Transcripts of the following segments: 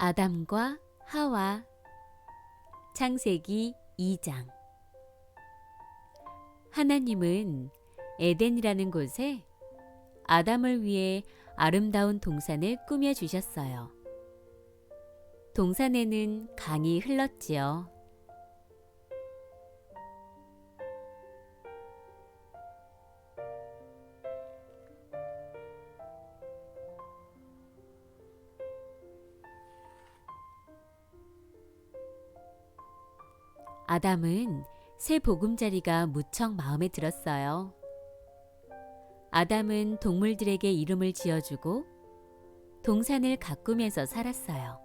아담과 하와 창세기 2장 하나님은 에덴이라는 곳에 아담을 위해 아름다운 동산을 꾸며 주셨어요. 동산에는 강이 흘렀지요. 아담은 새 보금자리가 무척 마음에 들었어요. 아담은 동물들에게 이름을 지어주고 동산을 가꾸면서 살았어요.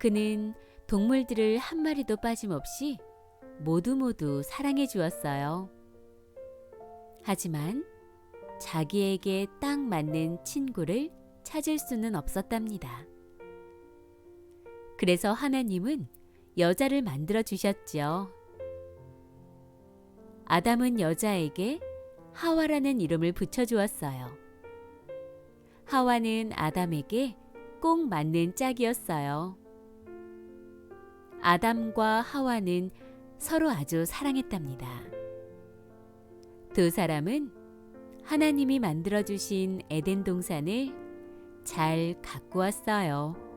그는 동물들을 한 마리도 빠짐없이 모두 모두 사랑해 주었어요. 하지만 자기에게 딱 맞는 친구를 찾을 수는 없었답니다. 그래서 하나님은 여자를 만들어 주셨지요. 아담은 여자에게 하와라는 이름을 붙여 주었어요. 하와는 아담에게 꼭 맞는 짝이었어요. 아담과 하와는 서로 아주 사랑했답니다. 두 사람은 하나님이 만들어 주신 에덴 동산을 잘 가꾸었어요.